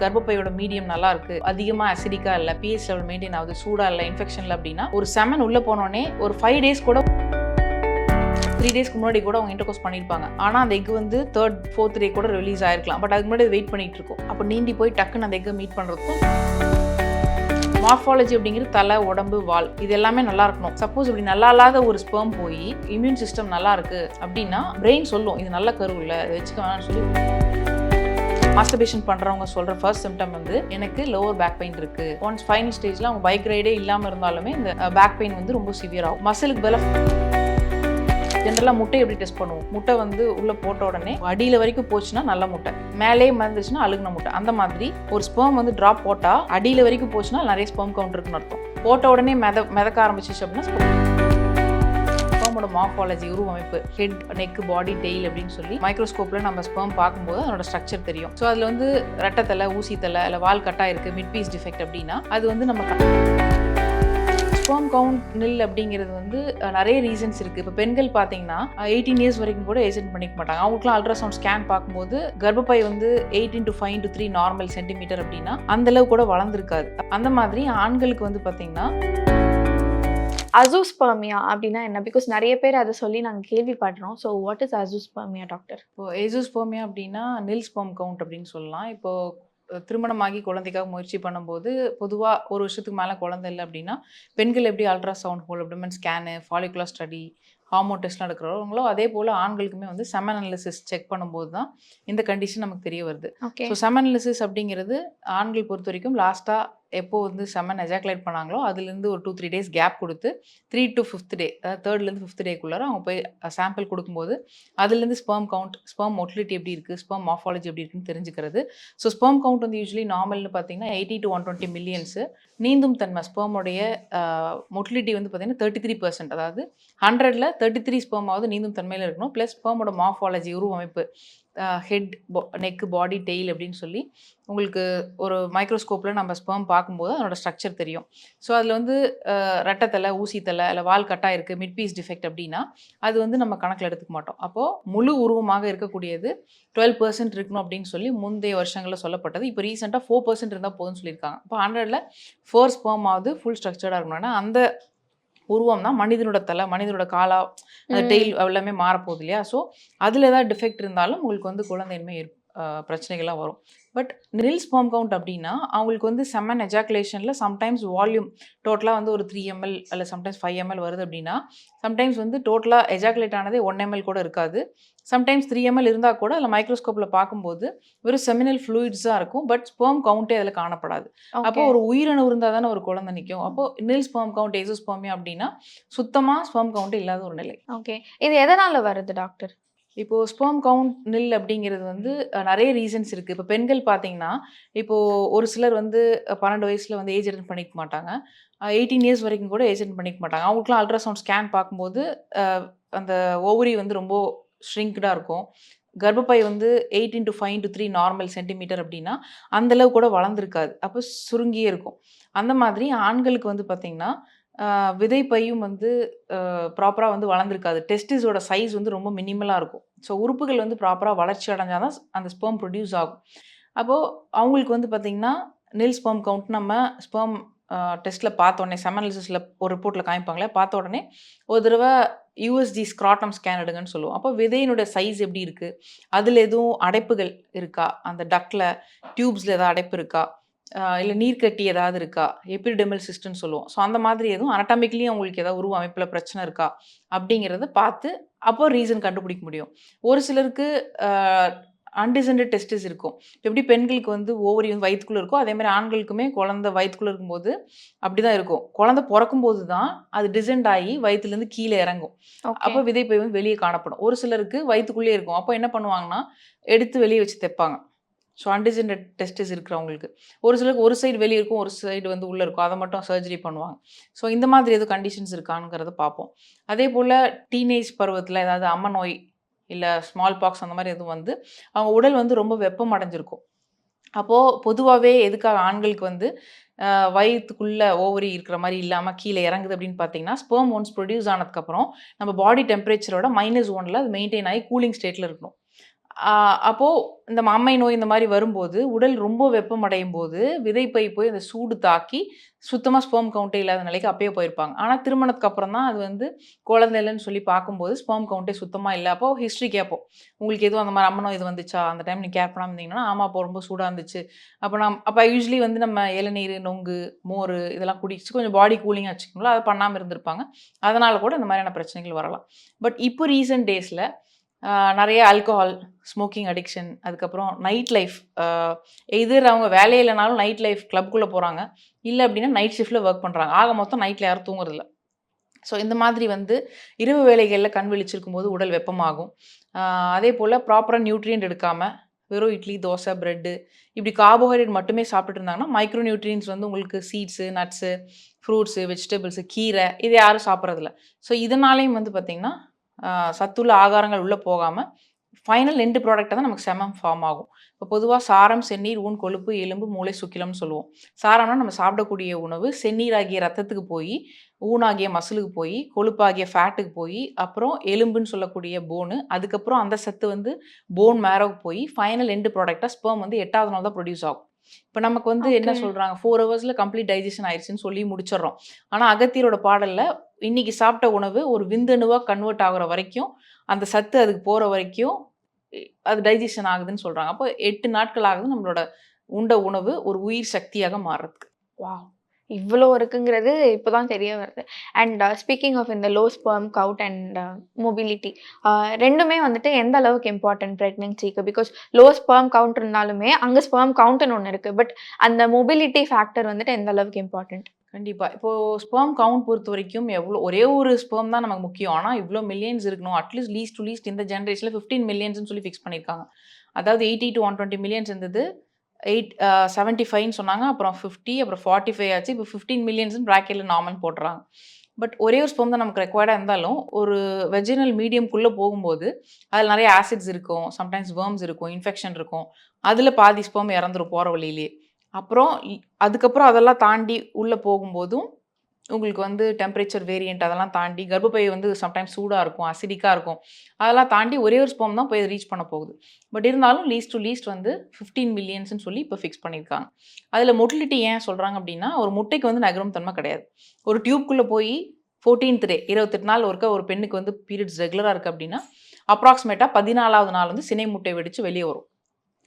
கர்ப்பப்பையோட medium நல்லா இருக்கு அதிகமா அசிடிக்கா இல்ல பிஹெச் லெவல் மெயின்டைன் ஆகுது சூடா இல்ல இன்ஃபெக்ஷன்ல அப்படின்னா ஒரு செமன் உள்ள போனோடனே ஒரு ஃபைவ் டேஸ் கூட த்ரீ டேஸ்க்கு முன்னாடி கூட அவங்க இன்டர்கோஸ் பண்ணியிருப்பாங்க ஆனால் அந்த எக் வந்து தேர்ட் ஃபோர்த் டே கூட ரிலீஸ் ஆயிருக்கலாம். பட் அதுக்கு முன்னாடி வெயிட் பண்ணிட்டு இருக்கோம். அப்போ நீந்தி போய் டக்குன்னு அந்த எக்கை மீட் பண்ணுறதுக்கும் மார்ஃபாலஜி அப்படிங்கிறது தலை உடம்பு வால் இது எல்லாமே நல்லா இருக்கணும். சப்போஸ் இப்படி நல்லா இல்லாத ஒரு ஸ்பெர்ம் போய் இம்யூன் சிஸ்டம் நல்லா இருக்கு அப்படின்னா பிரெயின் சொல்லும் இது நல்ல கருவில் இல்லை இதை வச்சுக்க வேணாம்னு சொல்லி மாஸ்டர்பேஷன் பண்ணுறவங்க சொல்கிற ஃபர்ஸ்ட் சிம்டம் வந்து எனக்கு லோவர் பேக் பெயின் இருக்குது ஒன்ஸ் ஃபைனல் ஸ்டேஜில் அவங்க பைக் ரைடே இல்லாமல் இருந்தாலுமே இந்த பேக் பெயின் வந்து ரொம்ப சிவியர் ஆகும். மசிலுக்கு பல ஜென்ரலாக முட்டை எப்படி டெஸ்ட் பண்ணுவோம்? முட்டை வந்து உள்ளே போட்ட உடனே அடியில் வரைக்கும் போச்சுன்னா நல்ல முட்டை. மேலே மறந்துச்சுன்னா அழுகுன முட்டை. அந்த மாதிரி ஒரு ஸ்பேம் வந்து ட்ராப் போட்டால் அடியில் வரைக்கும் போச்சுன்னா நிறைய ஸ்பேம் கவுண்ட் இருக்குன்னு அர்த்தம். போட்ட உடனே மெத மிதக்க ஆரம்பிச்சிச்சு அப்படின்னா மார்ஃபாலஜி உருவமைப்பு ஹெட் நெக் பாடி டெய்ல் அப்படின்னு சொல்லி மைக்ரோஸ்கோப்பில் நம்ம ஸ்பெர்ம் பார்க்கும்போது அதோட ஸ்ட்ரக்சர் தெரியும். ஸோ அதில் வந்து ரெட்டத்தலை ஊசித்தலை இல்லை வால் கட்டாக இருக்குது மிட் பீஸ் டிஃபெக்ட் அப்படின்னா அது வந்து நம்ம ஸ்பெர்ம் கவுண்ட் நில் அப்படிங்கிறது வந்து நிறைய ரீசன்ஸ் இருக்குது இப்போ பெண்கள் பார்த்தீங்கன்னா எயிட்டீன் இயர்ஸ் வரைக்கும் கூட ஏஜென்ட் பண்ணிக்க மாட்டாங்க. அவங்களுக்குலாம் அல்ட்ராசவுண்ட் ஸ்கேன் பார்க்கும்போது கர்ப்பப்பை வந்து eighteen to five to three normal centimetre அப்படின்னா அந்த அளவு கூட வளர்ந்துருக்காது. அந்த மாதிரி ஆண்களுக்கு வந்து பார்த்தீங்கன்னா அசூஸ்பர்மியா அப்படின்னா என்ன? பிகாஸ் நிறைய பேர் அதை சொல்லி நாங்கள் கேள்விப்படுறோம். So what is azoospermia doctor இப்போ ஏஜோஸ்போமியா அப்படின்னா நில் ஸ்பெர்ம் கவுண்ட் அப்படின்னு சொல்லலாம். இப்போ அஹ், திருமணமாகி குழந்தைக்காக முயற்சி பண்ணும்போது பொதுவாக ஒரு வருஷத்துக்கு மேலே குழந்தை இல்லை அப்படின்னா பெண்கள் எப்படி ultrasound whole abdomen scan follicular study hormone டெஸ்ட்லாம் எடுக்கிறவங்களோ அதே போல் ஆண்களுக்குமே வந்து செமன் அனாலிசிஸ் செக் பண்ணும்போது தான் இந்த கண்டிஷன் நமக்கு தெரிய வருது. ஸோ செமன் அனாலிசிஸ் அப்படிங்கிறது ஆண்கள் பொறுத்த வரைக்கும் லாஸ்ட்டாக எப்போ வந்து செம்மன் எஜாக்குலேட் பண்ணாங்களோ அதுலேருந்து ஒரு டூ த்ரீ டேஸ் கேப் கொடுத்து த்ரீ டு ஃபிஃப்த் டே அதாவது தேர்ட்லேருந்து ஃபிஃப்த் டேக்குள்ளார அவங்க போய் சாம்பிள் கொடுக்கும்போது அதுலேருந்து ஸ்பெர்ம் கவுண்ட் ஸ்பெர்ம் மொட்டிலிட்டி எப்படி இருக்குது ஸ்பெர்ம் மார்ஃபாலஜி எப்படி இருக்குன்னு தெரிஞ்சுக்கிறது. ஸோ ஸ்பெர்ம் கவுண்ட் வந்து யூஸ்வலி நார்மல்னு பார்த்தீங்கன்னா eighty to one twenty millions நீந்தும் தன்மை. ஸ்பெர்மோடைய மொட்டிலிட்டி வந்து பார்த்தீங்கன்னா தேர்ட்டி த்ரீ பர்சன்ட் அதாவது ஹண்ட்ரடில் தேர்ட்டி த்ரீ ஸ்பெர்மாவது நீந்தும் தன்மையில் இருக்கணும். ப்ளஸ் ஸ்பெர்மோட மார்ஃபாலஜி உருவமைப்பு. ஹெட் நெக் பாடி டெய்ல் அப்படின்னு சொல்லி உங்களுக்கு ஒரு மைக்ரோஸ்கோப்பில் நம்ம ஸ்பேம் பார்க்கும்போது அதோட ஸ்ட்ரக்சர் தெரியும். ஸோ அதில் வந்து ரட்டத்தலை ரெட்டத்தலை ஊசித்தலை இல்லை வால் கட்டாக இருக்குது மிட் பீஸ் டிஃபெக்ட் அப்படின்னா அது வந்து நம்ம கணக்கில் எடுத்துக்க மாட்டோம். அப்போது முழு உருவமாக இருக்கக்கூடியது டுவெல் பர்சன்ட் இருக்கணும் அப்படின்னு சொல்லி முந்தைய வருஷங்களில் சொல்லப்பட்டது. இப்போ ரீசெண்டாக ஃபோர் பர்சன்ட் இருந்தால் போதும்னு சொல்லியிருக்காங்க. இப்போ ஹண்ட்ரடில் ஃபோர் ஸ்பெர்ம் ஆகுது ஃபுல் ஸ்ட்ரக்சர்டாக இருக்கணும்னா அந்த உருவம் தான் மனிதனோட தலை மனிதனோட காலா அந்த. டெய்ல் எல்லாமே மாறப்போகுது இல்லையா ஸோ அதில் ஏதாவது டிஃபெக்ட் இருந்தாலும் உங்களுக்கு வந்து குழந்தையின்மை பிரச்சனைகள்லாம் வரும் பட் நில் ஸ்பெர்ம் கவுண்ட் அப்படின்னா அவங்களுக்கு வந்து செம்மன் எஜாக்குலேஷனில் சம்டைம்ஸ் வால்யூம் டோட்டலாக வந்து ஒரு த்ரீ எம்எல் அல்ல சம்டைம்ஸ் ஃபைவ் எம்எல் வருது அப்படின்னா சம்டைம்ஸ் வந்து டோட்டலாக எஜாக்குலேட் ஆனதே ஒன் எம்எல் கூட இருக்காது. சம்டைம்ஸ் த்ரீ எம்எல் இருந்தால் கூட அதில் மைக்ரோஸ்கோப்பில் பார்க்கும்போது வெறும் செமினல் ஃப்ளூயிட்ஸ் தான் இருக்கும் பட் ஸ்பெர்ம் கவுண்டே அதில் காணப்படாது. அப்போ ஒரு உயிரணு இருந்தால் தானே ஒரு குழந்தை நிற்கும் அப்போ நில் ஸ்பெர்ம் கவுண்ட் ஏசோஸ்பெர்மியா அப்படின்னா சுத்தமாக ஸ்பெர்ம் கவுண்ட் இல்லாத ஒரு நிலை. ஓகே இது எதனால வருது டாக்டர் இப்போது ஸ்பேம் கவுண்ட் நில் அப்படிங்கிறது வந்து அஹ், நிறைய ரீசன்ஸ் இருக்குது இப்போ பெண்கள் பார்த்தீங்கன்னா இப்போது ஒரு சிலர் வந்து அஹ், பன்னெண்டு வயசில் வந்து ஏஜ் அட்டன் பண்ணிக்க மாட்டாங்க. எயிட்டீன் இயர்ஸ் வரைக்கும் கூட ஏஜ் அட்டன் பண்ணிக்க மாட்டாங்க. அவங்களுக்குலாம் அல்ட்ராசவுண்ட் ஸ்கேன் பார்க்கும்போது அஹ், அந்த ஓவரி வந்து ரொம்ப ஷ்ரிங்க்டாக இருக்கும். கர்ப்பப்பை வந்து eighteen to five to three normal centimetre அப்படின்னா அந்த அளவு கூட வளர்ந்துருக்காது. அப்போ சுருங்கியே இருக்கும். அந்த மாதிரி ஆண்களுக்கு வந்து பார்த்திங்கன்னா விதை விதைப்பையும் வந்து ப்ராப்பராக வந்து வளர்ந்துருக்காது. டெஸ்டிஸோட சைஸ் வந்து ரொம்ப மினிமலாக இருக்கும். ஸோ உறுப்புகள் வந்து ப்ராப்பராக வளர்ச்சி அடைஞ்சால் தான் அந்த ஸ்பெர்ம் ப்ரொடியூஸ் ஆகும். அப்போது அவங்களுக்கு வந்து பார்த்திங்கன்னா நில் ஸ்பெர்ம் கவுண்ட் நம்ம ஸ்பெர்ம் டெஸ்ட்டில் பார்த்த உடனே செமனாலிசிஸில் ஒரு ரிப்போர்ட்டில் காமிப்பாங்களே பார்த்த உடனே ஒரு தடவை யூஎஸ்ஜி ஸ்க்ராட்டம் ஸ்கேன் எடுங்கன்னு சொல்லுவோம். அப்போ விதையினுடைய சைஸ் எப்படி இருக்குது அதில் எதுவும் அடைப்புகள் இருக்கா? அந்த டக்கில் டியூப்ஸில் எதாவது அடைப்பு இருக்கா? இல்லை நீர்க்கட்டி ஏதாவது இருக்கா? எபிடெமல் சிஸ்டம்னு சொல்லுவோம். ஸோ அந்த மாதிரி எதுவும் அனட்டாமிக்கலி அவங்களுக்கு ஏதாவது உருவ அமைப்பில் பிரச்சனை இருக்கா? அப்படிங்கிறத பார்த்து அப்போ ரீசன் கண்டுபிடிக்க முடியும். ஒரு சிலருக்கு அன்டிசென்டட் டெஸ்டிஸ் இருக்கும். எப்படி பெண்களுக்கு வந்து ஓவரி வந்து வயிற்றுக்குள்ளே இருக்கோ அதே மாதிரி ஆண்களுக்குமே குழந்தை வயிற்றுக்குள்ளே இருக்கும்போது அப்படி தான் இருக்கும். குழந்தை பிறக்கும்போது தான் அது டிசென்ட் ஆகி வயிற்றுலேருந்து கீழே இறங்கும். அப்போ விதைப்பை வந்து வெளியே காணப்படும். ஒரு சிலருக்கு வயிற்றுக்குள்ளேயே இருக்கும். அப்போ என்ன பண்ணுவாங்கன்னா எடுத்து வெளியே வச்சு தைப்பாங்க. ஸோ அன்டிஜென்டட் டெஸ்டிஸ் இருக்கிறவங்களுக்கு. ஒரு சிலருக்கு ஒரு சைடு வெளியே இருக்கும் ஒரு சைடு வந்து உள்ளே இருக்கும். அதை மட்டும் சர்ஜரி பண்ணுவாங்க. ஸோ இந்த மாதிரி எதுவும் கண்டிஷன்ஸ் இருக்காங்கிறத பார்ப்போம். அதே போல் டீனேஜ் பருவத்தில் ஏதாவது அம்ம நோய் இல்லை ஸ்மால் பாக்ஸ் அந்த மாதிரி எதுவும் வந்து அவங்க உடல் வந்து ரொம்ப வெப்பம் அடைஞ்சிருக்கும். அப்போது பொதுவாகவே எதுக்காக ஆண்களுக்கு வந்து வயிற்றுக்குள்ளே ஓவரி இருக்கிற மாதிரி இல்லாமல் கீழே இறங்குது அப்படின்னு பார்த்தீங்கன்னா ஸ்பெர்ம் ஒன்ஸ் ப்ரொடியூஸ் ஆனதுக்கப்புறம் நம்ம பாடி டெம்பரேச்சரோட மைனஸ் ஒனில் அது மெயின்டைன் ஆகி கூலிங் ஸ்டேட்டில் இருக்கணும். அப்போது இந்த அம்மை நோய் இந்த மாதிரி வரும்போது உடல் ரொம்ப வெப்பமடையும் போது விதைப்பை போய் அந்த சூடு தாக்கி சுத்தமாக ஸ்போம் கவுண்டே இல்லாத நிலைக்கு அப்பயே போயிருப்பாங்க. ஆனால் திருமணத்துக்கு அப்புறம் தான் அது வந்து குழந்தை இல்லைன்னு சொல்லி பார்க்கும்போது ஸ்போம் கவுண்டே சுத்தமாக இல்லை. அப்போ ஹிஸ்ட்ரி கேட்போம். உங்களுக்கு எதுவும் அந்த மாதிரி அம்மனோ இது வந்துச்சா? அந்த டைம் நீ கேர் பண்ணாமல் இருந்தீங்கன்னா ஆமாம் அப்போ ரொம்ப சூடாக இருந்துச்சு. அப்போ நம்ம அப்போ யூஸ்வலி வந்து நம்ம இளநீர் நொங்கு மோர் இதெல்லாம் குடிச்சு கொஞ்சம் பாடி கூலிங்காக வச்சுக்கோங்களோ அதை பண்ணாமல் இருந்திருப்பாங்க. அதனால் கூட இந்த மாதிரியான பிரச்சனைகள் வரலாம். பட் இப்போ ரீசெண்ட் டேஸில் நிறைய ஆல்கஹால் ஸ்மோக்கிங் அடிக்ஷன் அதுக்கப்புறம் நைட் லைஃப் எதிர் அவங்க வேலையே இல்லைனாலும் நைட் லைஃப் கிளப்புக்குள்ளே போகிறாங்க இல்லை அப்படின்னா நைட் ஷிஃப்ட்டில் ஒர்க் பண்ணுறாங்க ஆக மொத்தம் நைட்டில் யாரும் தூங்குறதில்ல. ஸோ இந்த மாதிரி வந்து இரவு வேலைகளில் கண் விழிச்சிருக்கும் போது உடல் வெப்பமாகும். அதே போல் ப்ராப்பராக நியூட்ரியன்ட் எடுக்காமல் வெறும் இட்லி தோசை ப்ரெட்டு இப்படி கார்போஹைட்ரேட் மட்டுமே சாப்பிட்டுட்டு இருந்தாங்கன்னா மைக்ரோ நியூட்ரியன்ஸ் வந்து உங்களுக்கு சீட்ஸு நட்ஸு ஃப்ரூட்ஸு வெஜிடபிள்ஸு கீரை இது யாரும் சாப்பிட்றதில்ல. ஸோ இதனாலேயும் வந்து பார்த்திங்கன்னா சத்துள்ள ஆகாரங்கள் உள்ளே போகாமல் ஃபைனல் எண்டு ப்ராடக்டாக தான் நமக்கு செமம் ஃபார்ம் ஆகும். இப்போ பொதுவாக சாரம் செந்நீர் ஊன் கொழுப்பு எலும்பு மூளை சுக்கிலம்னு சொல்லுவோம். சாரம்னா நம்ம சாப்பிடக்கூடிய உணவு செந்நீர் ஆகிய ரத்தத்துக்கு போய் ஊனாகிய மசிலுக்கு போய் கொழுப்பாகிய ஃபேட்டுக்கு போய் அப்புறம் எலும்புன்னு சொல்லக்கூடிய போனு அதுக்கப்புறம் அந்த சத்து வந்து போன் மேரோக்கு போய் ஃபைனல் எண்டு ப்ராடக்டாக ஸ்பெர்ம் வந்து எட்டாவது நாள் தான் ப்ரொடியூஸ் ஆகும். இப்போ நமக்கு வந்து என்ன. சொல்கிறாங்க ஃபோர் ஹவர்ஸில் கம்ப்ளீட் டைஜஷன் ஆயிடுச்சுன்னு சொல்லி முடிச்சிடுறோம். ஆனால் அகத்தியரோட பாடலில் இன்னைக்கு சாப்பிட்ட உணவு ஒரு விந்தணுவாக கன்வெர்ட் ஆகுற வரைக்கும் அந்த சத்து அதுக்கு போகிற வரைக்கும் அது டைஜஷன் ஆகுதுன்னு சொல்கிறாங்க அப்போ எட்டு நாட்கள் ஆகுது நம்மளோட உண்ட உணவு ஒரு உயிர் சக்தியாக மாறுறதுக்கு. வாவ் இவ்வளோ இருக்குங்கிறது இப்போ தான் தெரிய வருது. அண்ட் ஸ்பீக்கிங் ஆஃப் இந்த low sperm count and motility ரெண்டுமே வந்துட்டு எந்த அளவுக்கு இம்பார்ட்டன்ட் ப்ரெக்னென்சிக்கு பிகாஸ் லோ ஸ்பெர்ம் கவுண்ட் இருந்தாலுமே அங்கே ஸ்பெர்ம் கவுண்ட்னு ஒன்று இருக்குது பட் அந்த மொபிலிட்டி ஃபேக்டர் வந்துட்டு எந்த அளவுக்கு இம்பார்ட்டன்ட் கண்டிப்பாக இப்போது ஸ்பேம் கவுண்ட் பொறுத்த வரைக்கும் எவ்வளோ ஒரே ஒரு ஸ்பெர்ம் தான் நமக்கு முக்கியம். ஆனால் இவ்வளோ மில்லியன்ஸ் இருக்கணும். அட்லீஸ்ட் லீஸ்ட் டு லீஸ்ட் இந்த ஜென்ரேஷனில் ஃபிஃப்டீன் மில்லியன்ஸ்னு சொல்லி ஃபிக்ஸ் பண்ணியிருக்காங்க அதாவது eighty to one twenty millions இருந்தது. எயிட் செவன்ட்டி ஃபைவ்னு சொன்னாங்க. அப்புறம் ஃபிஃப்டி அப்புறம் ஃபார்ட்டி ஃபைவ் ஆச்சு. இப்போ ஃபிஃப்டீன் மில்லியன்ஸ்னு ப்ராக்கெட்டில் நார்மல் போடுறாங்க. பட் ஒரே ஒரு ஸ்பெர்ம் தான் நமக்கு ரெக்வயர்டாக இருந்தாலும் ஒரு வெஜினல் மீடியம்குள்ளே போகும்போது அதில் நிறைய ஆசிட்ஸ் இருக்கும். சம்டைம்ஸ் வேர்ம்ஸ் இருக்கும் இன்ஃபெக்ஷன் இருக்கும். அதில் பாதி ஸ்பெர்ம் இறந்துரும் போகிற வழியிலேயே அப்புறம் அதுக்கப்புறம் அதெல்லாம் தாண்டி உள்ளே போகும்போதும் உங்களுக்கு வந்து டெம்பரேச்சர் வேரியண்ட் அதெல்லாம் தாண்டி கர்ப்பப்பை வந்து சம்டைம்ஸ் சூடாக இருக்கும் அசிடிக்காக இருக்கும். அதெல்லாம் தாண்டி ஒரே ஒரு ஸ்போம் தான் போய் ரீச் பண்ண போகுது. பட் இருந்தாலும் லீஸ்ட் டு லீஸ்ட் வந்து ஃபிஃப்டீன் மில்லியன்ஸ்னு சொல்லி இப்போ ஃபிக்ஸ் பண்ணியிருக்காங்க. அதில் மொட்டிலிட்டி ஏன் சொல்கிறாங்க அப்படின்னா ஒரு முட்டைக்கு வந்து நகரும் தன்மை கிடையாது. ஒரு டியூப்குள்ளே போய் ஃபோர்டீன்த் டே இருபத்தெட்டு நாள் ஒருக்க ஒரு பெண்ணுக்கு வந்து பீரியட்ஸ் ரெகுலராக இருக்குது அப்படின்னா அப்ராக்சிமேட்டாக பதினாலாவது நாள் வந்து சினை முட்டை வெடித்து வெளியே வரும்.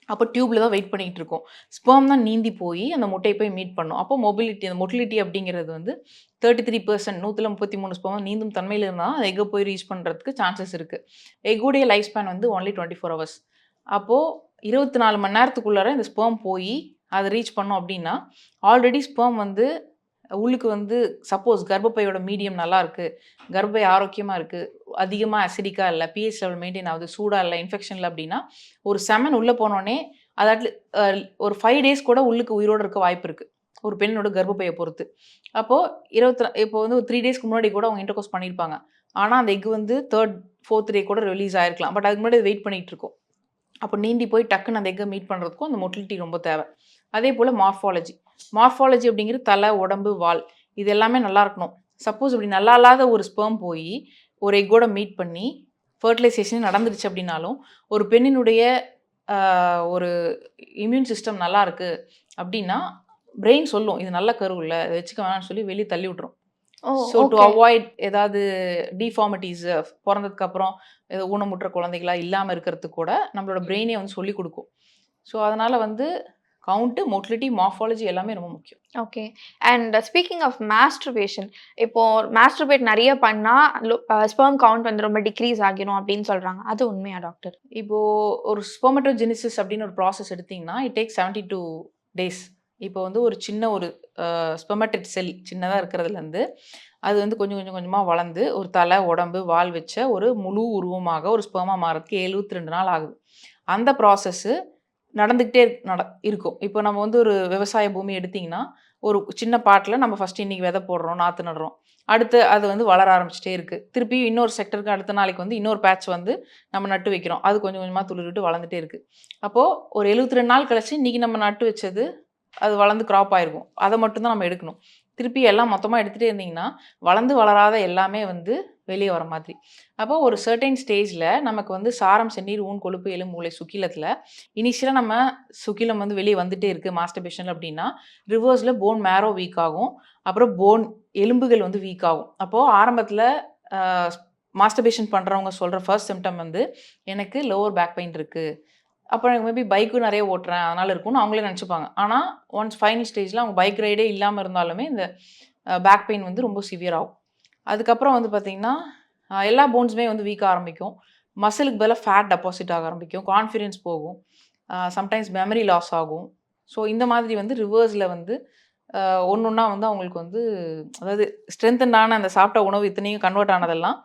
அப்போ டியூப்ல தான் வெயிட் பண்ணிட்டு இருக்கோம் ஸ்பெர்ம் தான் நீந்தி போய் அந்த முட்டையை போய் மீட் பண்ணும். அப்போ மொபிலிட்டி அந்த மொட்டிலிட்டி அப்படிங்கிறது வந்து தேர்ட்டி த்ரீ பர்சன்ட் நூற்றில் முப்பத்தி மூணு ஸ்பெர்ம் நீந்தும் தன்மையில் இருந்தால் அது எக்கை போய் ரீச் பண்ணுறதுக்கு சான்சஸ் இருக்குது எக்குடைய லைஃப் ஸ்பேன் வந்து ஒன்லி டுவெண்ட்டி ஃபோர் ஹவர்ஸ் அப்போது இருபத்தி நாலு மணி நேரத்துக்குள்ளார இந்த ஸ்பெர்ம் போய் அதை ரீச் பண்ணோம் அப்படின்னா ஆல்ரெடி ஸ்பெர்ம் வந்து உள்ளுக்கு வந்து சப்போஸ் கர்ப்பப்பையோட மீடியம் நல்லா இருக்குது கர்ப்பப்பை ஆரோக்கியமாக இருக்குது அதிகமாக அசிடிக்காக இல்லை பிஹெச் லெவல் மெயின்டைன் ஆகுது சூடாக இல்லை இன்ஃபெக்ஷன் இல்லை அப்படின்னா ஒரு செமன் உள்ளே போனோடனே அதாட்ல ஒரு ஃபைவ் டேஸ் கூட உள்ளுக்கு உயிரோடு இருக்க வாய்ப்பு இருக்குது ஒரு பெண்ணோட கர்ப்பப்பையை பொறுத்து. அப்போது இருபத்தி இப்போ வந்து ஒரு த்ரீ டேஸ்க்கு முன்னாடி கூட அவங்க இன்டர்கோஸ் பண்ணியிருப்பாங்க. ஆனால் அந்த எக் வந்து தேர்ட் ஃபோர்த் டே கூட ரிலீஸ் ஆயிருக்கலாம். பட் அதுக்கு முன்னாடி வெயிட் பண்ணிகிட்டு இருக்கோம் அப்போ நீந்தி போய் டக்குன்னு அந்த எக்கை மீட் பண்ணுறதுக்கும் அந்த மொட்டிலிட்டி ரொம்ப தேவை. அதே போல் மார்ஃபாலஜி மார்ஃபாலஜி அப்படிங்கிறது தலை உடம்பு வால் இது எல்லாமே நல்லா இருக்கணும். சப்போஸ் இப்படி நல்லா இல்லாத ஒரு ஸ்பெர்ம் போய் ஒரு எக்கோட மீட் பண்ணி ஃபர்டிலைசேஷன் நடந்துருச்சு அப்படின்னாலும் ஒரு பெண்ணினுடைய ஒரு இம்யூன் சிஸ்டம் நல்லா இருக்கு அப்படின்னா பிரெயின் சொல்லும் இது நல்ல கரு இல்லை இதை வச்சுக்க வேணாம்னு சொல்லி வெளியே தள்ளி விட்டுரும். ஓ ஸோ டு அவாய்ட் ஏதாவது டிஃபார்மிட்டிஸ் பிறந்ததுக்கு அப்புறம் ஏதோ ஊனமுற்ற குழந்தைகளா இல்லாமல் இருக்கிறதுக்கு கூட நம்மளோட பிரெயினே வந்து சொல்லி கொடுக்கும். ஸோ அதனால வந்து கவுண்ட்டு மோட்டிலிட்டி மார்ஃபாலஜி எல்லாமே ரொம்ப முக்கியம். Okay and speaking of masturbation இப்போ மாஸ்டர்பேட் நிறைய பண்ணால் ஸ்பெர்ம் கவுண்ட் வந்து ரொம்ப டிக்ரீஸ் ஆகிரும் அப்படின்னு சொல்கிறாங்க அது உண்மையா டாக்டர் இப்போ ஒரு ஸ்பெர்மட்டோஜெனிசிஸ் அப்படின்னு ஒரு ப்ராசஸ் எடுத்தீங்கன்னா it take seventy two days இப்போ வந்து ஒரு சின்ன ஒரு ஸ்பெர்மட்டட் செல் சின்னதாக இருக்கிறதுலேருந்து அது வந்து கொஞ்சம் கொஞ்சம் கொஞ்சமாக வளர்ந்து ஒரு தலை உடம்பு வால் வச்ச ஒரு முழு உருவமாக ஒரு ஸ்பெர்மா மாறதுக்கு எழுபத்தி ரெண்டு நாள் ஆகுது. அந்த ப்ராசஸ்ஸு நடந்துக்கிட்டே நட இருக்கும். இப்போ நம்ம வந்து ஒரு விவசாய பூமி எடுத்திங்கன்னா ஒரு சின்ன பாட்டில் நம்ம ஃபஸ்ட்டு இன்றைக்கி விதை போடுறோம் நாற்று நடுறோம். அடுத்து அது வந்து வளர ஆரம்பிச்சிட்டே இருக்குது திருப்பி இன்னொரு செக்டருக்கு அடுத்த நாளைக்கு வந்து இன்னொரு பேட்ச் வந்து நம்ம நட்டு வைக்கிறோம். அது கொஞ்சம் கொஞ்சமாக துளிர்விட்டு வளர்ந்துட்டே இருக்குது அப்போது ஒரு எழுபத்தி ரெண்டு நாள் கழிச்சு இன்றைக்கி நம்ம நட்டு வச்சது அது வளர்ந்து க்ராப் ஆயிருக்கும். அதை மட்டும்தான் நம்ம எடுக்கணும். திருப்பி எல்லாம் மொத்தமாக எடுத்துகிட்டே இருந்தீங்கன்னா வளர்ந்து வளராத எல்லாமே வந்து வெளியே வர மாதிரி. அப்போ ஒரு சர்டைன் ஸ்டேஜில் நமக்கு வந்து சாரம் செந்நீர் ஊன் கொழுப்பு எலும்பு மூளை சுக்கிலத்தில் இனிஷியலாக நம்ம சுக்கிலம் வந்து வெளியே வந்துட்டே இருக்குது மாஸ்டர்பேஷன் அப்படின்னா ரிவர்ஸில் போன் மேரோ வீக் ஆகும். அப்புறம் போன் எலும்புகள் வந்து வீக் ஆகும். அப்போது ஆரம்பத்தில் மாஸ்டர்பேஷன் பண்ணுறவங்க சொல்கிற ஃபர்ஸ்ட் சிம்டம் வந்து எனக்கு லோவர் பேக் பெயின் இருக்குது அப்புறம் எனக்கு மேபி பைக்கும் நிறைய ஓட்டுறேன் அதனால் இருக்கும்னு அவங்களே நினச்சிப்பாங்க. ஆனால் ஒன்ஸ் ஃபைனல் ஸ்டேஜில் அவங்க பைக் ரைடே இல்லாமல் இருந்தாலுமே இந்த பேக் பெயின் வந்து ரொம்ப சிவியர் ஆகும். அதுக்கப்புறம் வந்து பார்த்திங்கன்னா எல்லா போன்ஸுமே வந்து வீக்க ஆரம்பிக்கும். மசிலுக்கு பதிலாக ஃபேட் டெபாசிட் ஆக ஆரம்பிக்கும். கான்ஃபிடென்ஸ் போகும். சம்டைம்ஸ் மெமரி லாஸ் ஆகும். ஸோ இந்த மாதிரி வந்து ரிவர்ஸில் வந்து ஒன்று ஒன்றா வந்து அவங்களுக்கு வந்து அதாவது ஸ்ட்ரென்த்தனான அந்த சாப்பிட்ட உணவு இத்தனையும் கன்வெர்ட் ஆனதெல்லாம்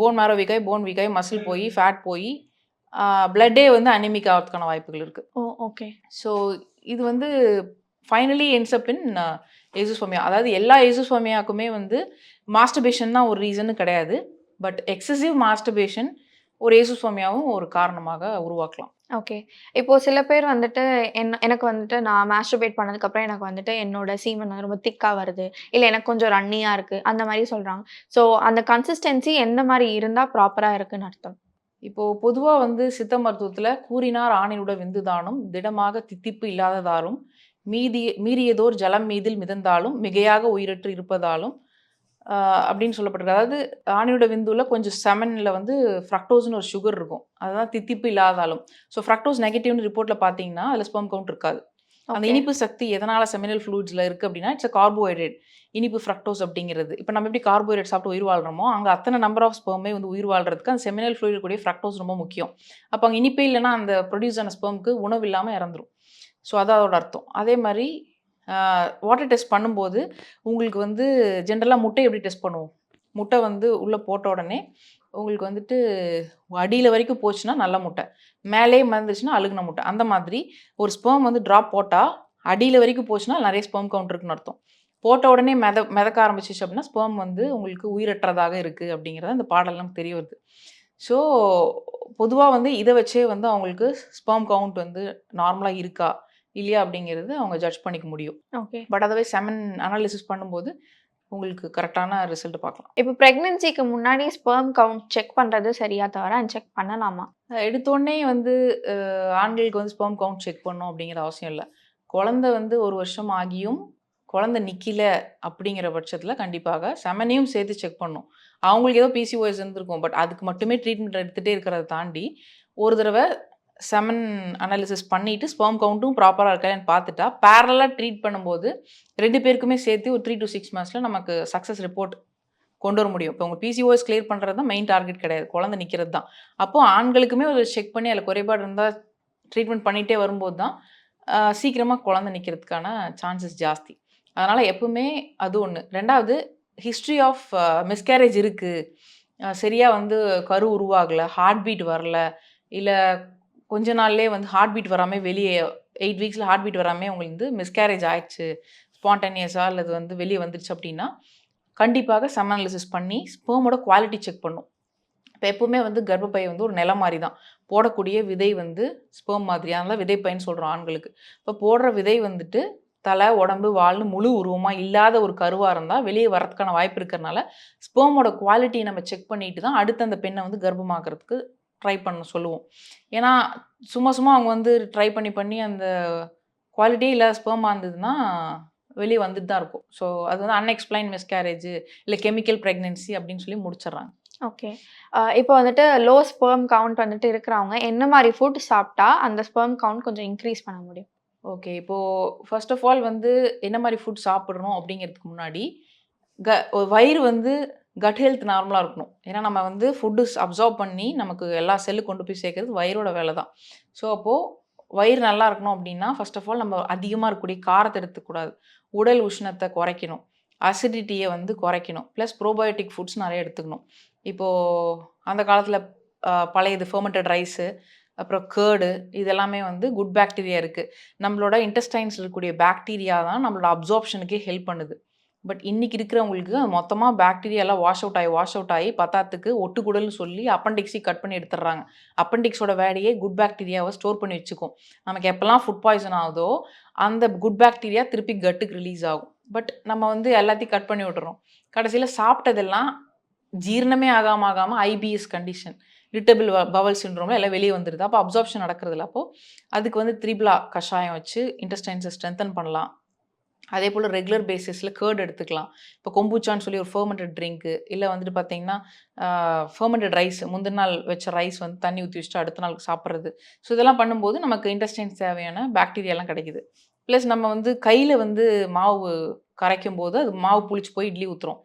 போன் மேரோ வீக்காய் போன் வீக்காய் மசில் போய் ஃபேட் போய் பிளட்டே வந்து அனிமிக் ஆகிறதுக்கான வாய்ப்புகள் இருக்குது ஓ ஓகே ஸோ இது வந்து ஃபைனலி என்சப் இன் ஏசுஸ்வாமியா அதாவது எல்லா ஏசுஸ்வாமியாக்குமே வந்து மாஸ்டர்பேஷன் தான் ஒரு ரீசன் கிடையாது. பட் எக்ஸசிவ் மாஸ்டர்பேஷன் ஒரு ஏசுஸ்வாமியாவும் ஒரு காரணமாக உருவாக்கலாம். ஓகே இப்போ சில பேர் வந்துட்டு என்ன எனக்கு வந்துட்டு நான் மாஸ்டர்பேட் பண்ணதுக்கப்புறம் எனக்கு வந்துட்டு என்னோட சீமன் ரொம்ப திக்காக வருது. இல்லை எனக்கு கொஞ்சம் ரன்னியாக இருக்குது அந்த மாதிரி சொல்கிறாங்க ஸோ அந்த கன்சிஸ்டன்சி எந்த மாதிரி இருந்தால் ப்ராப்பராக இருக்குன்னு அர்த்தம்? இப்போ பொதுவாக வந்து சித்த மருத்துவத்தில் கூறினார் ஆணினுட விந்துதானும் திடமாக தித்திப்பு இல்லாததாலும் மீதி மீறியதோர் ஜலம் மீதில் மிதந்தாலும் மிகையாக உயிரற்று இருப்பதாலும் அப்படின்னு சொல்லப்பட்டிருக்கு. அதாவது ஆணியோட விந்துல கொஞ்சம் செமனில் வந்து ஃப்ரக்டோஸ்னு ஒரு சுகர் இருக்கும். அதுதான் தித்திப்பு இல்லாதாலும். ஸோ ஃப்ரக்டோஸ் நெகட்டிவ்னு ரிப்போர்ட்டில் பார்த்தீங்கன்னா அதில் ஸ்பெர்ம் கவுண்ட் இருக்காது. அந்த. இனிப்பு சக்தி எதனால செமினல் ஃப்ளூட்ஸில் இருக்குது அப்படின்னா இட்ஸ் கார்போஹைட்ரேட் இனிப்பு ஃப்ரக்டோஸ் அப்படிங்கிறது. இப்போ நம்ம எப்படி கார்போஹைட்ரேட் சாப்பிட்டு உயிர் வாழ்றோமோ அங்கே அத்தனை நம்பர் ஆஃப் ஸ்பெர்மே வந்து உயிர் வாழ்றதுக்கு அந்த செமினல் ஃப்ளூயிட் கூடிய ஃப்ரக்டோஸ் ரொம்ப முக்கியம். அப்போ அங்கே இனிப்பே இல்லைன்னா அந்த ப்ரொடியூஸ் ஆன ஸ்பெர்முக்கு உணவு இல்லாமல் இறந்துரும். ஸோ அதான் அதோட அர்த்தம். அதே மாதிரி வாட்டர் டெஸ்ட் பண்ணும்போது உங்களுக்கு வந்து ஜென்ரலாக முட்டை எப்படி டெஸ்ட் பண்ணுவோம்? முட்டை வந்து உள்ளே போட்ட உடனே உங்களுக்கு வந்துட்டு அடியில் வரைக்கும் போச்சுன்னா நல்ல முட்டை. மேலே மறந்துச்சுன்னா அழுகுன முட்டை. அந்த மாதிரி ஒரு ஸ்பேம் வந்து ட்ராப் போட்டால் அடியில் வரைக்கும் போச்சுன்னா நிறைய ஸ்பேம் கவுண்ட் இருக்குன்னு அர்த்தம். போட்ட உடனே மித மிதக்க ஆரம்பிச்சிச்சு அப்படின்னா ஸ்பெர்ம் வந்து உங்களுக்கு உயிரற்றதாக இருக்குது அப்படிங்கிறத அந்த பாடல் நமக்கு தெரிய வருது. ஸோ பொதுவாக வந்து இதை வச்சே வந்து அவங்களுக்கு ஸ்பெர்ம் கவுண்ட் வந்து நார்மலாக இருக்கா? இல்லையா அப்படிங்கிறது அவங்க ஜட்ஜ் பண்ணிக்க முடியும். ஓகே பட் அதவே செமன் அனாலிசிஸ் பண்ணும்போது உங்களுக்கு கரெக்டான ரிசல்ட் பார்க்கலாம். இப்போ ப்ரெக்னென்சிக்கு முன்னாடி ஸ்பெர்ம் கவுண்ட் செக் பண்ணுறது சரியா தவிர செக் பண்ணலாமா? எடுத்தோடனே வந்து ஆண்களுக்கு வந்து ஸ்பெர்ம் கவுண்ட் செக் பண்ணணும் அப்படிங்கிற அவசியம் இல்லை. குழந்தை வந்து ஒரு வருஷம் ஆகியும் குழந்தை நிற்கல அப்படிங்கிற பட்சத்தில் கண்டிப்பாக செமனையும் சேர்த்து செக் பண்ணும். அவங்களுக்கு ஏதோ பிசிஓஎஸ் இருந்திருக்கும் பட் அதுக்கு மட்டுமே ட்ரீட்மெண்ட் எடுத்துகிட்டே இருக்கிறத தாண்டி ஒரு தடவை செமன் அனாலிசிஸ் பண்ணிட்டு ஸ்பெர்ம் கவுண்ட்டும் ப்ராப்பராக இருக்கான்னு பார்த்துட்டா பேரலாக ட்ரீட் பண்ணும்போது ரெண்டு பேருக்குமே சேர்த்து ஒரு த்ரீ டு சிக்ஸ் மந்த்ஸில் நமக்கு சக்ஸஸ் ரிப்போர்ட் கொண்டு வர முடியும். இப்போ உங்கள் பிசிஓஎஸ் கிளியர் பண்ணுறது தான் மெயின் டார்கெட் கிடையாது. குழந்தை நிற்கிறது தான் அப்போது ஆண்களுக்குமே ஒரு செக் பண்ணி அதில் குறைபாடு இருந்தால் ட்ரீட்மெண்ட் பண்ணிகிட்டே வரும்போது தான் சீக்கிரமாக குழந்தை நிற்கிறதுக்கான சான்சஸ் ஜாஸ்தி. அதனால் எப்பவுமே அது ஒன்று ரெண்டாவது ஹிஸ்ட்ரி ஆஃப் மிஸ்கேரேஜ் இருக்குது சரியாக வந்து கரு உருவாகலை ஹார்ட் பீட் வரல இல்லை கொஞ்ச நாள்லேயே வந்து ஹார்ட் பீட் வராமல் வெளியே எயிட் வீக்ஸில் ஹார்ட் பீட் வராமல் உங்களுக்கு வந்து மிஸ்கேரேஜ் ஆயிடுச்சு ஸ்பான்டேனியஸாக அல்லது வந்து வெளியே வந்துடுச்சு அப்படின்னா கண்டிப்பாக செம் அனாலிசிஸ் பண்ணி ஸ்பேமோட குவாலிட்டி செக் பண்ணும். இப்போ எப்போவுமே வந்து கர்ப்பப்பை வந்து ஒரு நிலம் மாதிரி தான் போடக்கூடிய விதை வந்து ஸ்பேம் மாதிரி. அதனால் விதைப்பைன்னு சொல்கிறோம் ஆண்களுக்கு. இப்போ போடுற விதை வந்துட்டு தலை உடம்பு வாழ்னு முழு உருவமாக இல்லாத ஒரு கருவாக இருந்தால் வெளியே வரதுக்கான வாய்ப்பு இருக்கிறனால ஸ்பேமோட குவாலிட்டியை நம்ம செக் பண்ணிட்டு தான் அடுத்து அந்த பெண்ணை வந்து கர்ப்பமாக்குறதுக்கு ட்ரை பண்ண சொல்லுவோம். ஏன்னா சும்மா சும்மா அவங்க வந்து ட்ரை பண்ணி பண்ணி அந்த குவாலிட்டியே இல்லாத ஸ்பேமாக இருந்ததுன்னா வெளியே வந்துட்டு தான் இருக்கும். ஸோ அது வந்து அன்எக்ஸ்பிளைன் மிஸ்கேரேஜ் இல்லை கெமிக்கல் ப்ரெக்னென்சி அப்படின்னு சொல்லி முடிச்சிடுறாங்க. ஓகே இப்போ வந்துட்டு லோ ஸ்பெர்ம் கவுண்ட் வந்துட்டு இருக்கிறவங்க என்ன மாதிரி ஃபுட் சாப்பிட்டா அந்த ஸ்பெர்ம் கவுண்ட் கொஞ்சம் இன்க்ரீஸ் பண்ண முடியும்? ஓகே இப்போது ஃபர்ஸ்ட் ஆஃப் ஆல் வந்து என்ன மாதிரி ஃபுட் சாப்பிட்றோம் அப்படிங்கிறதுக்கு முன்னாடி க வயிறு வந்து கட் ஹெல்த் நார்மலாக இருக்கணும். ஏன்னா நம்ம வந்து ஃபுட்டு அப்சார்ப் பண்ணி நமக்கு எல்லா செல்லு கொண்டு போய் சேர்க்கறது வயிறோட வேலை தான். ஸோ அப்போது வயிறு நல்லா இருக்கணும் அப்படின்னா ஃபர்ஸ்ட் ஆஃப் ஆல் நம்ம அதிகமாக இருக்கக்கூடிய காரத்தை எடுத்துக்கூடாது உடல் உஷ்ணத்தை குறைக்கணும். அசிடிட்டியை வந்து குறைக்கணும். ப்ளஸ் ப்ரோபயோட்டிக் ஃபுட்ஸ் நிறைய எடுத்துக்கணும். இப்போது அந்த காலத்தில் பழையது ஃபர்மெண்டட் ரைஸு அப்புறம் கேர்டு இதெல்லாமே வந்து குட் பாக்டீரியா இருக்குது நம்மளோட இன்டெஸ்டைன்ஸில் இருக்கக்கூடிய பாக்டீரியா தான் நம்மளோட அப்சார்ப்ஷனுக்கே ஹெல்ப் பண்ணுது. பட் இன்னைக்கு இருக்கிறவங்களுக்கு மொத்தமாக பாக்டீரியாலாம் வாஷ் அவுட் ஆகி வாஷ் அவுட் ஆகி பத்தாத்துக்கு ஒட்டுக்குடல்னு சொல்லி அப்பண்டிக்ஸை கட் பண்ணி எடுத்துடுறாங்க. அப்பண்டிக்ஸோட வேலையே குட் பாக்டீரியாவை ஸ்டோர் பண்ணி வச்சுக்கும். நமக்கு எப்போல்லாம் ஃபுட் பாய்சன் ஆகுதோ அந்த குட் பாக்டீரியா திருப்பி கட்டுக்கு ரிலீஸ் ஆகும். பட் நம்ம வந்து எல்லாத்தையும் கட் பண்ணி விட்டுறோம். கடைசியில் சாப்பிட்டதெல்லாம் ஜீரணமே ஆகாம ஆகாமல் ஐபிஎஸ் கண்டிஷன் இரிட்டபிள் பவல் சிண்ட்ரோம்ல எல்லாம் வெளியே வந்துடுது அப்போ அப்சார்ப்ஷன் நடக்கிறதுல அப்போது அதுக்கு வந்து த்ரிபிளா கஷாயம் வச்சு இன்டெஸ்டைன்ஸை ஸ்ட்ரென்தன் பண்ணலாம். அதே போல் ரெகுலர் பேசிஸில் கேர்டு எடுத்துக்கலாம். இப்போ கொம்புச்சான்னு சொல்லி ஒரு ஃபர்மெண்டட் ட்ரிங்க்கு இல்லை வந்துட்டு பார்த்தீங்கன்னா ஃபர்மெண்டட் ரைஸ் முந்தின நாள் வச்ச ரைஸ் வந்து தண்ணி ஊற்றி வச்சுட்டு அடுத்த நாள் சாப்பிட்றது. ஸோ இதெல்லாம் பண்ணும்போது நமக்கு இன்டஸ்டைன்ஸ் தேவையான பாக்டீரியாலாம் கிடைக்குது. ப்ளஸ் நம்ம வந்து கையில் வந்து மாவு கரைக்கும் போது அது மாவு புளிச்சு போய் இட்லி ஊற்றுறோம்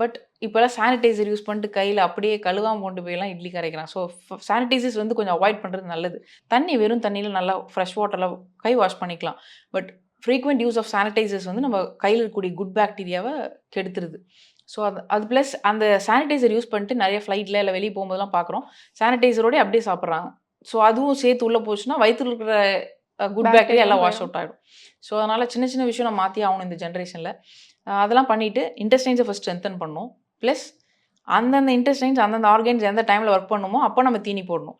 பட் இப்போல்லாம் சானிடைசர் யூஸ் பண்ணிட்டு கையில் அப்படியே கழுவாம கொண்டு போயெல்லாம் இட்லி கரைக்கிறான். ஸோ சானிடைசர்ஸ் வந்து கொஞ்சம் அவாய்ட் பண்ணுறது நல்லது. தண்ணி வெறும் தண்ணியில் நல்லா ஃப்ரெஷ் வாட்டரில் கை வாஷ் பண்ணிக்கலாம். But frequent use of sanitizers வந்து நம்ம கையில் இருக்கக்கூடிய குட் பாக்டீரியாவை கெடுத்துருது. ஸோ அது அது ப்ளஸ் அந்த சானிடைசர் யூஸ் பண்ணிட்டு நிறைய ஃப்ளைட்டில் இல்லை வெளியே போகும்போதெல்லாம் பார்க்குறோம் சானிடைசரோடய அப்படியே சாப்பிட்றாங்க. ஸோ அதுவும் சேர்த்து உள்ளே போச்சுன்னா வயிற்றுல இருக்கிற குட் பாக்டீரியா எல்லாம் வாஷ். அவுட் ஆகிடும் ஸோ அதனால் சின்ன சின்ன விஷயம் நம்ம மாற்றி ஆகணும் இந்த ஜென்ரேஷனில் அதெல்லாம் பண்ணிவிட்டு இன்டெஸ்டைன்ஸை ஃபஸ்ட் ஸ்ட்ரென்தன் பண்ணணும் ப்ளஸ் அந்தந்த இன்டெஸ்டைன்ஸ் அந்தந்த ஆர்கன்ஸ் எந்த டைமில் ஒர்க் பண்ணுமோ அப்போ நம்ம தீனி போடணும்.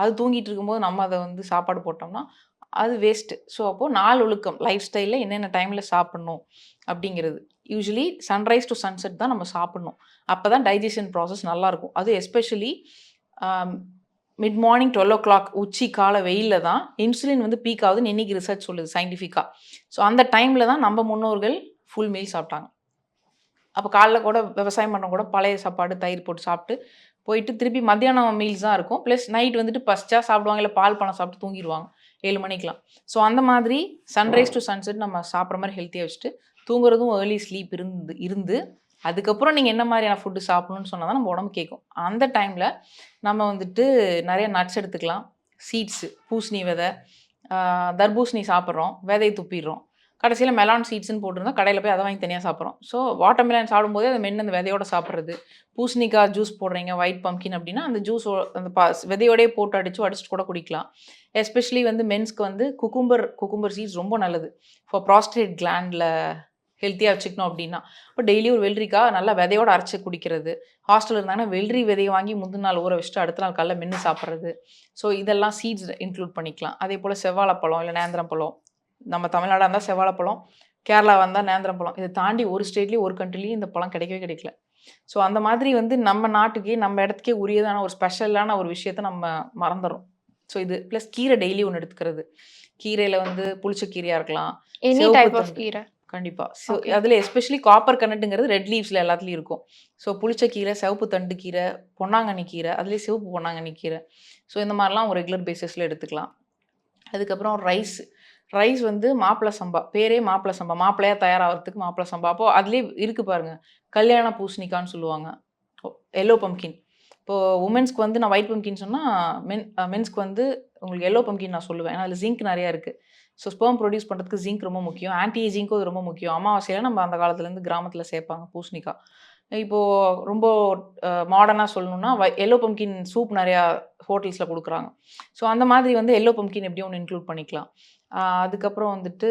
அது தூங்கிட்டு இருக்கும்போது நம்ம அதை வந்து சாப்பாடு போட்டோம்னா அது வேஸ்ட்டு ஸோ அப்போது நாள் ஒழுக்கம் லைஃப் ஸ்டைலில் என்னென்ன டைமில் சாப்பிட்ணும் அப்படிங்கிறது. யூஸ்வலி சன்ரைஸ் டு சன்செட் தான் நம்ம சாப்பிட்ணும். அப்போ தான் டைஜஷன் ப்ராசஸ் நல்லாயிருக்கும். அது especially mid morning twelve o'clock உச்சி கால வெயிலில் தான் இன்சுலின் வந்து பீக் ஆகுதுன்னு இன்றைக்கி ரிசர்ச் சொல்லுது சயின்டிஃபிக்காக ஸோ அந்த டைமில் தான் நம்ம முன்னோர்கள் ஃபுல் மீல் சாப்பிட்டாங்க. அப்போ காலைல கூட விவசாயம் பண்ண கூட பழைய சாப்பாடு தயிர் போட்டு சாப்பிட்டு போயிட்டு திருப்பி மத்தியானம் மீல்ஸ் தான் இருக்கும். ப்ளஸ் நைட் வந்துட்டு பஸ்ச்சா சாப்பிடுவாங்க இல்லை பால் பழம் சாப்பிட்டு தூங்கிடுவாங்க. ஏழு மணிக்கெலாம் ஸோ அந்த மாதிரி சன்ரைஸ் டு சன்செட் நம்ம சாப்பிட்ற மாதிரி ஹெல்த்தியாக வச்சுட்டு தூங்குறதும் ஏர்லி ஸ்லீப் இருந்து இருந்து அதுக்கப்புறம் நீங்கள் என்ன மாதிரியான ஃபுட்டு சாப்பிடணும்னு சொன்னால் தான் நம்ம உடம்பு கேட்கும். அந்த டைமில் நம்ம வந்துட்டு நிறைய நட்ஸ் எடுத்துக்கலாம். சீட்ஸு பூசணி விதை தர்பூசணி சாப்பிட்றோம் விதையை துப்பிடுறோம். கடைசியில் மெலான் சீட்ஸ்னு போட்டிருந்தா கடையில் போய் அதை வாங்கி தனியாக சாப்பிட்றோம். ஸோ வாட்டர் மெலான் சாப்பிடும்போதே அதை மென்று அந்த விதையோட சாப்பிட்றது. பூசணிக்காய் ஜூஸ் போடுறீங்க ஒயிட் பம்கின் அப்படின்னா அந்த ஜூஸ் அந்த பா விதையோடய போட்டு அடித்து அடிச்சுட்டு கூட குடிக்கலாம். எஸ்பெஷலி வந்து மென்ஸ்க்கு வந்து குக்கும்பர் குக்கும்பர் சீட்ஸ் ரொம்ப நல்லது. ஃபார் ப்ராஸ்டேட் கிளாண்டில் ஹெல்த்தியாக வச்சுக்கணும் அப்படின்னா. இப்போ டெய்லி ஒரு வெள்ளரிக்காய் நல்லா விதையோட அரைச்சி குடிக்கிறது. ஹாஸ்டலில் இருந்தாங்கன்னா வெள்ளரி விதையை வாங்கி முந்தின நாள் ஊற வச்சுட்டு அடுத்த நாள் காலைல மென்று சாப்பிட்றது. ஸோ இதெல்லாம் சீட்ஸ் இன்க்ளூட் பண்ணிக்கலாம். அதே போல் செவ்வாழைப்பழம் இல்லை நேந்திரம் பழம். நம்ம தமிழ்நாடாக இருந்தால் செவ்வாழைப்பழம் கேரளா வந்தால் நேந்திரம் பழம். இதை தாண்டி ஒரு ஸ்டேட்லேயும் ஒரு கண்ட்ரிலையும் இந்த பழம் கிடைக்கவே கிடைக்கல. ஸோ அந்த மாதிரி வந்து நம்ம நாட்டுக்கே நம்ம இடத்துக்கே உரியதான ஒரு ஸ்பெஷலான ஒரு விஷயத்த நம்ம மறந்துடுறோம் ஸோ இது ப்ளஸ் கீரை டெய்லி ஒன்று எடுத்துக்கிறது. கீரையில் வந்து புளிச்ச கீரையாக இருக்கலாம் எனி டைப் ஆஃப். கீரை. கண்டிப்பாக ஸோ. அதில் எஸ்பெஷலி காப்பர் கனட்டுங்கிறது ரெட் லீவ்ஸில் எல்லாத்துலேயும் இருக்கும். ஸோ புளிச்ச கீரை சிவப்பு தண்டு கீரை பொன்னாங்கண்ணி கீரை அதுலேயே சிவப்பு பொன்னாங்கண்ணி கீரை. ஸோ இந்த மாதிரிலாம் ஒரு ரெகுலர் பேசிஸில் எடுத்துக்கலாம். அதுக்கப்புறம் ரைஸ் ரைஸ் வந்து மாப்பிள சம்பா பேரே மாப்பிள சம்பா மாப்பிள்ளையாக தயாராகிறதுக்கு மாப்பிள சம்பா. அப்போ அதுலேயே இருக்கு பாருங்க. கல்யாண பூசணிக்கான்னு சொல்லுவாங்க. எல்லோ பம்கின் இப்போது உமன்ஸ்க்கு வந்து நான் ஒயிட் பம்கின் சொன்னால் மென் மென்ஸ்க்கு வந்து உங்களுக்கு எல்லோ பம்கின் நான் சொல்லுவேன். ஏன்னா அதில் ஜிங்க் நிறையா இருக்குது ஸோ ஸ்பெர்ம் ப்ரொடியூஸ் பண்ணுறதுக்கு ஜிங்க் ரொம்ப முக்கியம். ஆன்டி ஏஜிங்க்கும் அது ரொம்ப முக்கியம். அமாவாசையில் நம்ம அந்த காலத்துலேருந்து கிராமத்தில் சேர்ப்பாங்க பூசணிக்காய் இப்போது ரொம்ப மாடர்னாக சொல்லணும்னா எல்லோ பம்கின் சூப் நிறையா ஹோட்டல்ஸில் கொடுக்குறாங்க. ஸோ அந்த மாதிரி வந்து எல்லோ பம்கின் எப்படியும் ஒன்று இன்க்ளூட் பண்ணிக்கலாம். அதுக்கப்புறம் வந்துட்டு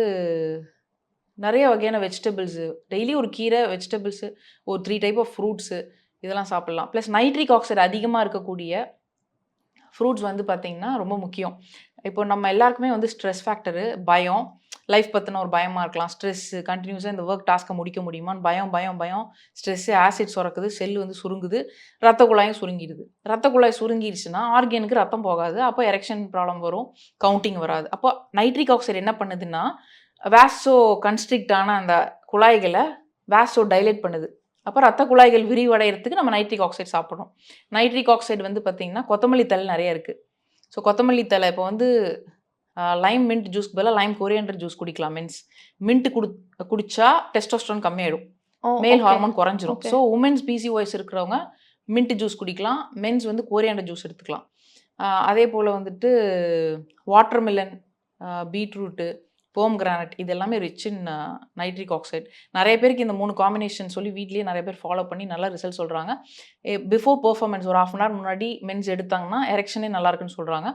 நிறைய வகையான வெஜிடபிள்ஸு டெய்லி ஒரு கீரை வெஜிடபிள்ஸு ஒரு த்ரீ டைப் ஆஃப் ஃப்ரூட்ஸு இதெல்லாம் சாப்பிட்லாம். ப்ளஸ் நைட்ரிக் ஆக்சைடு அதிகமாக இருக்கக்கூடிய ஃப்ரூட்ஸ் வந்து பார்த்திங்கன்னா ரொம்ப முக்கியம். இப்போ நம்ம எல்லாருக்குமே வந்து ஸ்ட்ரெஸ் ஃபேக்டரு பயம் லைஃப் பற்றின ஒரு பயமாக இருக்கலாம். ஸ்ட்ரெஸ்ஸு கண்டினியூஸாக இந்த ஒர்க் டாஸ்க்கை முடிக்க முடியுமான்னு பயம் பயம் பயம். ஸ்ட்ரெஸ்ஸு ஆசிட் சுரக்குது செல் வந்து சுருங்குது ரத்த குழாயும் சுருங்கிடுது. ரத்த குழாய் சுருங்கிடுச்சுன்னா ஆர்கனுக்கு ரத்தம் போகாது அப்போ எரெக்ஷன் ப்ராப்ளம் வரும் கவுண்டிங் வராது. அப்போ நைட்ரிக் ஆக்சைடு என்ன பண்ணுதுன்னா வேஸோ கன்ஸ்ட்ரிக்டான அந்த குழாய்களை வேஸோ டைலேட் பண்ணுது. அப்போ ரத்த குழாய்கள் விரிவடைகிறதுக்கு நம்ம நைட்ரிக் ஆக்சைடு சாப்பிட்றோம் நைட்ரிக் ஆக்சைடு வந்து பார்த்திங்கன்னா கொத்தமல்லி தழை நிறைய இருக்குது ஸோ கொத்தமல்லி தழை இப்போ வந்து லைம் மின்ட் ஜூஸ் பதிலாக லைம் கொரியண்டர் ஜூஸ் குடிக்கலாம் மீன்ஸ் மின்ட் குடு குடிச்சா டெஸ்டோஸ்ட்ரான் கம்மியாயிடும் மேல். ஹார்மோன் குறைஞ்சிரும். ஸோ உமன்ஸ் பிசி வாய்ஸ் இருக்கிறவங்க மின்ட் ஜூஸ் குடிக்கலாம் மென்ஸ் வந்து கோரியாண்டர் ஜூஸ் எடுத்துக்கலாம் அதே போல் வந்துட்டு வாட்டர்மெலன் பீட்ரூட்டு போம் கிரானட் இது எல்லாமே ரிச் இன் நைட்ரிக் ஆக்சைடு நிறைய பேருக்கு இந்த மூணு காம்பினேஷன் சொல்லி வீட்லேயே நிறைய பேர் ஃபாலோ பண்ணி நல்லா ரிசல்ட் சொல்கிறாங்க பிஃபோர் பெர்ஃபார்மன்ஸ் ஒரு ஹாஃப் அன் ஹவர் முன்னாடி மென்ஸ் எடுத்தாங்கன்னா எரெக்ஷனே நல்லா இருக்குன்னு சொல்கிறாங்க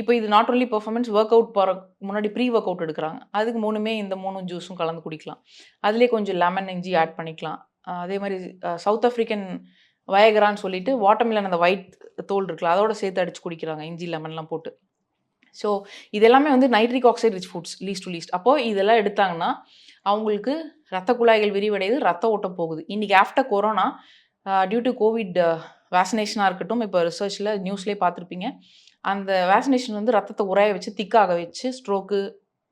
இப்போ இது not only performance work out போகிற முன்னாடி ப்ரீ ஒர்க் அவுட் எடுக்கிறாங்க. அதுக்கு மூணுமே இந்த மூணு ஜூஸும் கலந்து குடிக்கலாம். அதுலேயே கொஞ்சம் லெமன் இஞ்சி ஆட் பண்ணிக்கலாம். அதே மாதிரி சவுத் ஆஃப்ரிக்கன் வயகரான்னு சொல்லிட்டு வாட்டர்மெலன் அந்த ஒயிட் தோல் இருக்குல்ல அதோட சேர்த்து அடிச்சு குடிக்கிறாங்க. இஞ்சி லெமன்லாம் போட்டு. ஸோ இதெல்லாமே வந்து nitric oxide rich foods least to least அப்போது இதெல்லாம் எடுத்தாங்கன்னா அவங்களுக்கு ரத்த குழாய்கள் விரிவடையுது ரத்த ஓட்டம் போகுது. இன்றைக்கி after corona due to covid வேக்சினேஷனாக இருக்கட்டும் இப்போ ரிசர்ச்சில் நியூஸ்லேயே பார்த்துருப்பீங்க. அந்த வேக்சினேஷன் வந்து ரத்தத்தை உரைய வச்சு திக்காக வச்சு ஸ்ட்ரோக்கு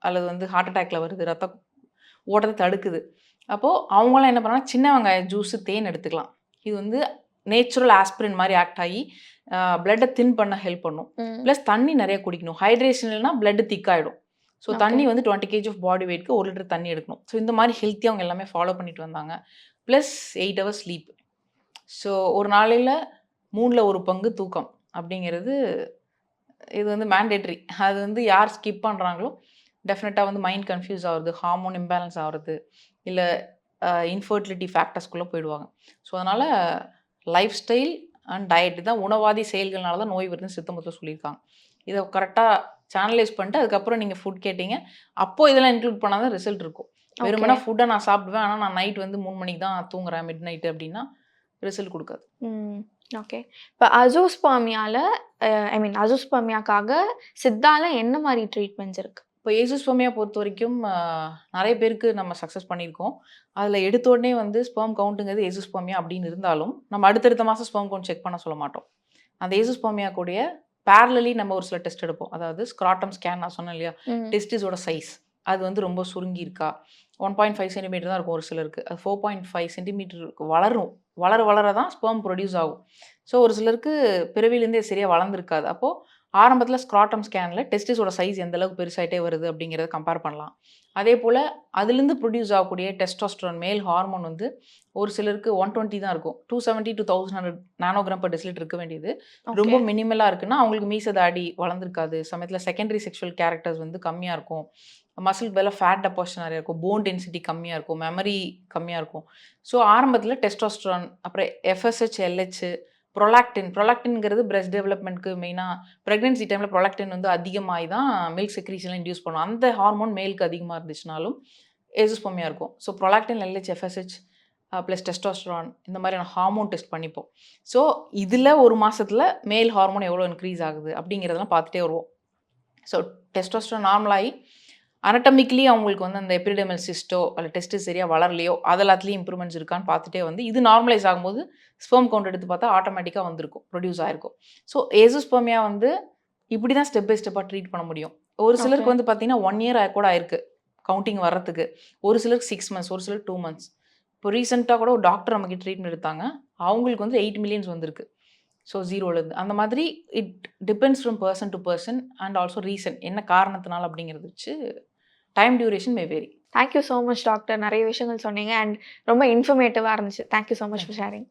அல்லது வந்து ஹார்ட் அட்டாக்ல வருது ரத்தம் ஓட்டத்தை தடுக்குது. அப்போது அவங்களாம் என்ன பண்ணால் சின்ன வெங்காயம் ஜூஸு தேன் எடுத்துக்கலாம். இது வந்து நேச்சுரல் ஆஸ்பிரின் மாதிரி ஆக்ட் ஆகி பிளட்டை தின் பண்ண ஹெல்ப் பண்ணும். ப்ளஸ் தண்ணி நிறைய குடிக்கணும். ஹைட்ரேஷன் இல்லைனா பிளட் திக்காயிடும் ஸோ. தண்ணி வந்து டுவெண்ட்டி கேஜி ஆஃப் பாடி வெயிட்க்கு ஒரு லிட்டர் தண்ணி எடுக்கணும். ஸோ இந்த மாதிரி ஹெல்த்தியாக அவங்க எல்லாமே ஃபாலோ பண்ணிட்டு வந்தாங்க. Plus eight hours sleep so ஒரு நாளையில் மூணில் ஒரு பங்கு தூக்கம் அப்படிங்கிறது இது வந்து மேண்டேட்ரி அது வந்து யார் ஸ்கிப் பண்ணுறாங்களோ டெஃபினட்டாக வந்து மைண்ட் கன்ஃபியூஸ் ஆகுறது ஹார்மோன் இம்பேலன்ஸ் ஆகுறது இல்லை இன்ஃபர்டிலிட்டி ஃபேக்டர்ஸ்குள்ளே போயிடுவாங்க. ஸோ அதனால் லைஃப் ஸ்டைல் அண்ட் டயட் தான் உணவாதி செயல்கள்னால தான் நோய் வருதுன்னு சித்தமத்தில் சொல்லியிருக்காங்க. இதை கரெக்டாக சேனலைஸ் பண்ணிட்டு அதுக்கப்புறம் நீங்கள் ஃபுட் கேட்டீங்க. அப்போ இதெல்லாம் இன்க்ளூட் பண்ணால் தான் ரிசல்ட் இருக்கும். வெறுமனா ஃபுட்டை நான் சாப்பிடுவேன். ஆனால் நான் நைட் வந்து மூணு மணிக்கு தான் தூங்குறேன். மிட் நைட்டு அப்படின்னா ரிசல்ட் கொடுக்காது. ஓகே இப்போ அசோஸ்பாமியால ஐ மீன் அசோஸ்பாமியாக்காக சித்தால என்ன மாதிரி ட்ரீட்மெண்ட்ஸ் இருக்கு? இப்போ ஏசுஸ்போமியா பொறுத்த வரைக்கும் நிறைய பேருக்கு நம்ம சக்ஸஸ் பண்ணியிருக்கோம். அதில் எடுத்த உடனே வந்து ஸ்பெர்ம் கவுண்ட்டுங்கிறது ஏசுஸ்போமியா அப்படின்னு இருந்தாலும் நம்ம அடுத்தடுத்த மாதம் ஸ்பெர்ம் கவுண்ட் செக் பண்ண சொல்ல மாட்டோம். அந்த ஏசுஸ்போமியா கூடிய பேரலி நம்ம ஒரு சில டெஸ்ட் எடுப்போம். அதாவது ஸ்க்ராட்டம் ஸ்கேன் நான் சொன்னேன் இல்லையா. டெஸ்டிஸோட சைஸ் அது வந்து ரொம்ப சுருங்கி இருக்கா ஒன் பாயிண்ட் ஃபைவ் சென்டிமீட்டர் தான் இருக்கும் ஒரு சிலருக்கு. அது ஃபோர் பாயிண்ட் ஃபைவ் சென்டிமீட்டர் வளரும். வளர வளர தான் ஸ்பெர்ம் ப்ரொடியூஸ் ஆகும். ஸோ ஒரு சிலருக்கு பிறவிலேருந்தே சரியாக வளர்ந்துருக்காது. அப்போது ஆரம்பத்தில் ஸ்க்ராட்டம் ஸ்கேனில் டெஸ்டிஸோட சைஸ் எந்த அளவுக்கு பெருசாயிட்டே வருது அப்படிங்கிறத கம்பேர் பண்ணலாம். அதே போல் அதுலேருந்து ப்ரொடியூஸ் ஆகக்கூடிய டெஸ்டோஸ்ட்ரான் மேல் ஹார்மோன் வந்து ஒரு சிலருக்கு ஒன் டுவெண்ட்டி தான் இருக்கும். Two seventy two thousand hundred nanogram per decilitre இருக்க வேண்டியது. ரொம்ப. மினிமலாக இருக்குன்னா அவங்களுக்கு மீச தாடி வளர்ந்துருக்காது. சமயத்தில் செகண்டரி செக்ஷுவல் கேரக்டர்ஸ் வந்து கம்மியாக இருக்கும். மசில் வேலை ஃபேட் டெபாசிட் நிறைய இருக்கும். போன் டென்சிட்டி கம்மியாக இருக்கும். மெமரி கம்மியாக இருக்கும். ஸோ ஆரம்பத்தில் டெஸ்டோஸ்ட்ரான் அப்புறம் எஃப்எஸ்ஹெச் எல்ஹெச் ப்ரொலாக்டின் ப்ரொலாக்டின்ங்கிறது பிரெஸ்ட் டெவலப்மெண்ட்க்கு மெயினாக ப்ரெக்னென்சி டைமில் ப்ரொலாக்டின் வந்து அதிகமாகி தான் மில்க் செக்ரீஷன்லாம் இன்டியூஸ் பண்ணும். அந்த ஹார்மோன் மேலுக்கு அதிகமாக இருந்துச்சுனாலும் ஏசுஸ்போமியாக இருக்கும். So prolactin LH FSH plus testosterone இந்த மாதிரியான ஹார்மோன் டெஸ்ட் பண்ணிப்போம். ஸோ இதில் ஒரு மாதத்தில் மேல் ஹார்மோன் எவ்வளோ இன்க்ரீஸ் ஆகுது அப்படிங்கிறதெல்லாம் பார்த்துட்டே வருவோம். ஸோ டெஸ்டாஸ்ட்ரான் நார்மலாகி அனட்டமிக்கலி அவங்களுக்கு வந்து அந்த எப்ரிடெமல் சிஸ்டோ அல்ல டெஸ்ட்டு சரியாக வளரலையோ அது எல்லாத்துலேயும் இம்ப்ரூவ்மெண்ட்ஸ் இருக்கான்னு பார்த்துட்டே வந்து இது நார்மலைஸ் ஆகும்போது ஸ்பெர்ம் கவுண்ட் எடுத்து பார்த்தா ஆட்டோமேட்டிக்காக வந்திருக்கும் ப்ரொடியூஸ் ஆயிருக்கும். ஸோ ஏசுஸ்பெர்மியா வந்து இப்படி தான் ஸ்டெப் பை ஸ்டெப்பாக ட்ரீட் பண்ண முடியும். ஒரு சிலருக்கு. வந்து பார்த்தீங்கன்னா ஒன் இயர் கூட ஆயிருக்கு கவுண்டிங் வர்றதுக்கு. ஒரு சிலருக்கு சிக்ஸ் மந்த்ஸ் ஒரு சிலருக்கு டூ மந்த்ஸ் இப்போ ரீசெண்டாக கூட ஒரு டாக்டர் நமக்கு ட்ரீட்மெண்ட் எடுத்தாங்க அவங்களுக்கு வந்து எயிட் மில்லியன்ஸ் வந்திருக்கு. ஸோ ஜீரோலேருந்து அந்த மாதிரி it depends from person to person and also reason என்ன காரணத்தினால அப்படிங்கிறது வச்சு time duration may vary thank you so much doctor நிறைய விஷயங்கள் சொன்னீங்க. அண்ட் ரொம்ப இன்ஃபர்மேட்டிவாக இருந்துச்சு. Thank you so much for sharing